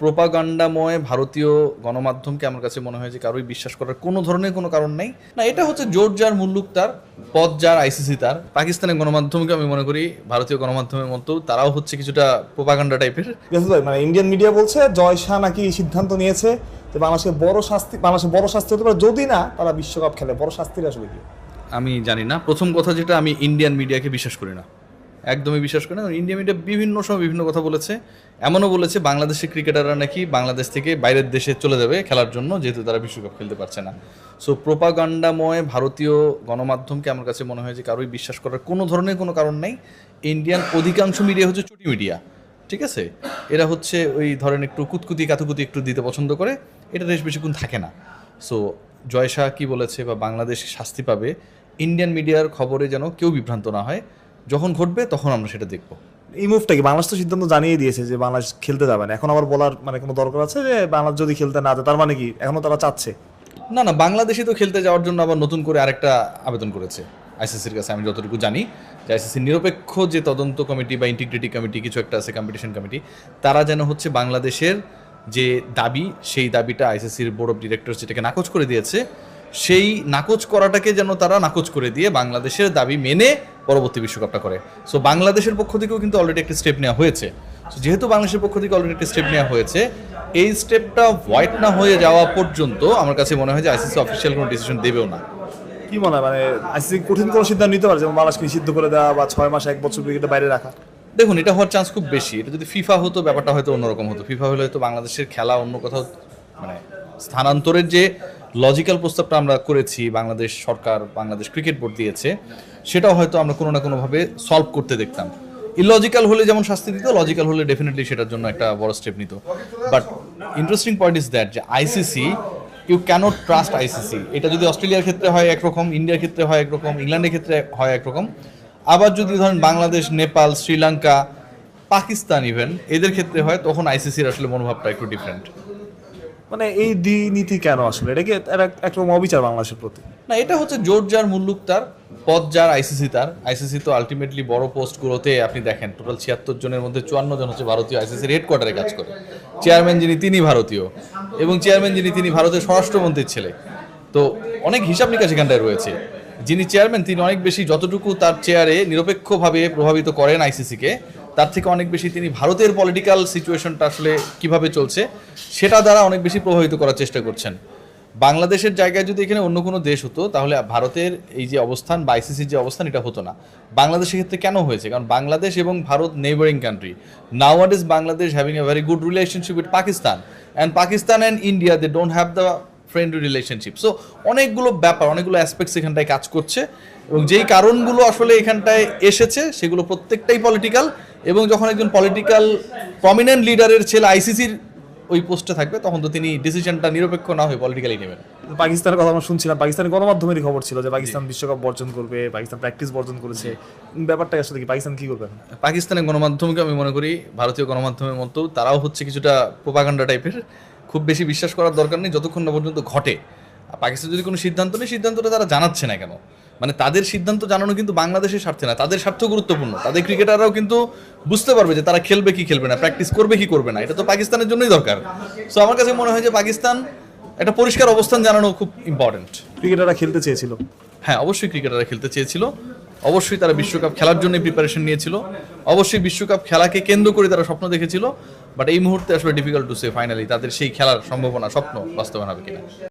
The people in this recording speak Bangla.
প্রোপাগান্ডাময় ভারতীয় গণমাধ্যমকে আমার কাছে মনে হয় যে কারোই বিশ্বাস করার কোনো ধরনের কোনো কারণ নেই। না এটা হচ্ছে জোর যার মুল্লুক তার পদ যার আইসিসি তার। পাকিস্তানের গণমাধ্যমকে আমি মনে করি ভারতীয় গণমাধ্যমের মতো তারাও হচ্ছে কিছুটা প্রোপাগান্ডা টাইপের। মানে ইন্ডিয়ান মিডিয়া বলছে জয় শাহ নাকি সিদ্ধান্ত নিয়েছে যে বাংলাদেশকে বড় শাস্তি বাংলাদেশে বড় শাস্তি হতে পারে যদি না তারা বিশ্বকাপ খেলে। বড় শাস্তির আসবে কি? আমি জানি না। প্রথম কথা যেটা আমি ইন্ডিয়ান মিডিয়াকে বিশ্বাস করি না। একদমই বিশ্বাস করে না। ইন্ডিয়া মিডিয়া বিভিন্ন সময় বিভিন্ন কথা বলেছে। এমনও বলেছে, বাংলাদেশের ক্রিকেটাররা নাকি বাংলাদেশ থেকে বাইরের দেশে চলে যাবে খেলার জন্য, যেহেতু তারা বিশ্বকাপ খেলতে পারছে না। সো প্রোপাগান্ডাময় ভারতীয় গণমাধ্যমকে আমার কাছে মনে হয় যে কারোই বিশ্বাস করার কোনো ধরনের কোনো কারণ নেই। ইন্ডিয়ান অধিকাংশ মিডিয়া হচ্ছে চুটি মিডিয়া ঠিক আছে? এরা হচ্ছে ওই ধরেন একটু কুতকুতি, কাতুকুতি একটু দিতে পছন্দ করে। এটা বেশ বেশিক্ষণ থাকে না। সো জয় শাহ কী বলেছে বা বাংলাদেশ শাস্তি পাবে ইন্ডিয়ান মিডিয়ার খবরে যেন কেউ বিভ্রান্ত না হয়। যখন ঘটবে তখন আমরা সেটা দেখব। এই মুভটা কি? বাংলাদেশ তো সিদ্ধান্ত জানিয়ে দিয়েছে যে বাংলাদেশ খেলতে যাবে না। এখন আবার বলার মানে কোনো দরকার আছে যে বাংলাদেশ যদি খেলতে না যায় তার মানে কি? এখনও তারা চাচ্ছে। না না বাংলাদেশে তো খেলতে যাওয়ার জন্য আবার নতুন করে আরেকটা আবেদন করেছে আইসিসির কাছে আমি যতটুকু জানি। যে আইসিসির নিরপেক্ষ যে তদন্ত কমিটি বা ইন্টিগ্রিটি কমিটি কিছু একটা আছে কম্পিটিশন কমিটি তারা যেন হচ্ছে বাংলাদেশের যে দাবি সেই দাবিটা আইসিসির বোর্ড অফ ডিরেক্টর যেটাকে নাকচ করে দিয়েছে সেই নাকচ করাটাকে যেন তারা নাকচ করে দিয়ে বাংলাদেশের দাবি মেনে পরবর্তী বিশ্বকাপটা করে। সো বাংলাদেশের পক্ষ থেকেও কিন্তু অলরেডি একটা স্টেপ নেওয়া হয়েছে। যেহেতু বাংলাদেশের পক্ষ থেকে অলরেডি একটা স্টেপ নেওয়া হয়েছে এই স্টেপটা হোয়াইট না হয়ে যাওয়া পর্যন্ত আমার কাছে মনে হয় যে আইসিসি অফিসিয়াল কোনো ডিসিশন দেবেও না। কি মনে হয়? মানে আইসিসি কঠিন কোনো সিদ্ধান্ত নিতে পারে? যেমন বাংলাদেশকে নিষিদ্ধ করে দেওয়া বা ছয় মাস এক বছর ক্রিকেটের বাইরে রাখা। দেখুন এটা হওয়ার চান্স খুব বেশি। এটা যদি ফিফা হতো ব্যাপারটা হয়তো অন্যরকম হতো। ফিফা হলে হয়তো বাংলাদেশের খেলা অন্য কোথাও মানে স্থানান্তরের যে লজিক্যাল প্রস্তাবটা আমরা করেছি, বাংলাদেশ সরকার, বাংলাদেশ ক্রিকেট বোর্ড দিয়েছে। সেটাও হয়তো আমরা কোনো না কোনোভাবে সলভ করতে দেখতাম। ইলজিক্যাল হলে যেমন শাস্তি দিত লজিক্যাল হলে ডেফিনেটলি সেটার জন্য একটা বড় স্টেপ নিত। But interesting point is that যে ICC you cannot trust ICC এটা যদি অস্ট্রেলিয়ার ক্ষেত্রে হয় একরকম, ইন্ডিয়ার ক্ষেত্রে হয় একরকম, ইংল্যান্ডের ক্ষেত্রে হয় একরকম। আবার যদি ধরেন বাংলাদেশ, নেপাল, শ্রীলঙ্কা, পাকিস্তান ইভেন এদের ক্ষেত্রে হয়, তখন আইসিসির আসলে মনোভাবটা একটু ডিফারেন্ট মানে এই নীতি কেন আসলে? এটা কি একরকম অবিচার বাংলাদেশের প্রতি? না, এটা হচ্ছে জোর যার মুল্লুক তার পদ যার আইসিসি তার। আইসিসি তো আলটিমেটলি বড় পোস্টগুলোতে আপনি দেখেন টোটাল ছিয়াত্তর জনের মধ্যে চুয়ান্ন জন হচ্ছে ভারতীয় আইসিসির হেডকোয়ার্টারে কাজ করে। চেয়ারম্যান যিনি, তিনি ভারতীয়। এবং চেয়ারম্যান যিনি, তিনি ভারতের স্বরাষ্ট্রমন্ত্রীর ছেলে। তো অনেক হিসাব নিকাশ এখানটায় রয়েছে। যিনি চেয়ারম্যান তিনি অনেক বেশি যতটুকু তার চেয়ারে নিরপেক্ষভাবে প্রভাবিত করেন আইসিসিকে তার থেকে অনেক বেশি তিনি ভারতের পলিটিক্যাল সিচুয়েশনটা আসলে কীভাবে চলছে, সেটা দ্বারা অনেক বেশি প্রভাবিত করার চেষ্টা করছেন। বাংলাদেশের জায়গায় যদি এখানে অন্য কোনো দেশ হতো, তাহলে ভারতের এই যে অবস্থান বা আইসিসির যে অবস্থান, এটা হতো না। বাংলাদেশের ক্ষেত্রে কেন হয়েছে? কারণ বাংলাদেশ এবং Bharat neighbouring country now is Bangladesh having a very good relationship with Pakistan and Pakistan and India they don't have the friendly relationship so অনেকগুলো ব্যাপার, অনেকগুলো অ্যাসপেক্টস এখানটায় কাজ করছে, এবং যেই কারণগুলো আসলে এখানটায় এসেছে, সেগুলো প্রত্যেকটাই পলিটিক্যাল এবং যখন একজন পলিটিক্যাল প্রমিনেন্ট লিডারের ছেলে আইসিসির ওই পোস্টে থাকবে তখন তো তিনি ডিসিশনটা নিরপেক্ষ না হয়ে পলিটিক্যালি নেবেন। পাকিস্তানের কথা আমরা শুনছিলাম। পাকিস্তানের গণমাধ্যমেরই খবর ছিল যে পাকিস্তান বিশ্বকাপ বর্জন করবে পাকিস্তান প্র্যাকটিস বর্জন করেছে। ব্যাপারটা আসলে কি পাকিস্তান কি করবে পাকিস্তানের গণমাধ্যমকে আমি মনে করি ভারতীয় গণমাধ্যমের মতো তারাও হচ্ছে কিছুটা প্রোপাগান্ডা টাইপের খুব বেশি বিশ্বাস করার দরকার নেই যতক্ষণ না পর্যন্ত ঘটে। পাকিস্তান যদি কোনো সিদ্ধান্ত নেই সিদ্ধান্তটা তারা জানাচ্ছে না কেন? মানে তাদের সিদ্ধান্ত জানানো কিন্তু বাংলাদেশের স্বার্থে না তাদের স্বার্থ গুরুত্বপূর্ণ। তাদের ক্রিকেটাররাও কিন্তু বুঝতে পারবে যে তারা খেলবে কি খেলবে না প্র্যাকটিস করবে কি করবে না এটা তো পাকিস্তানের জন্যই দরকার। সো আমার কাছে মনে হয় যে পাকিস্তান একটা পরিষ্কার অবস্থান জানানো খুব ইম্পর্টেন্ট ক্রিকেটাররা খেলতে চেয়েছিল? হ্যাঁ অবশ্যই ক্রিকেটাররা খেলতে চেয়েছিল। অবশ্যই তারা বিশ্বকাপ খেলার জন্য প্রিপারেশন নিয়েছিল। অবশ্যই বিশ্বকাপ খেলাকে কেন্দ্র করে তারা স্বপ্ন দেখেছিল। বাট এই মুহূর্তে আসলে ডিফিকাল্ট টু সে ফাইনালি তাদের সেই খেলার সম্ভাবনা স্বপ্ন বাস্তবায়ন হবে কিনা।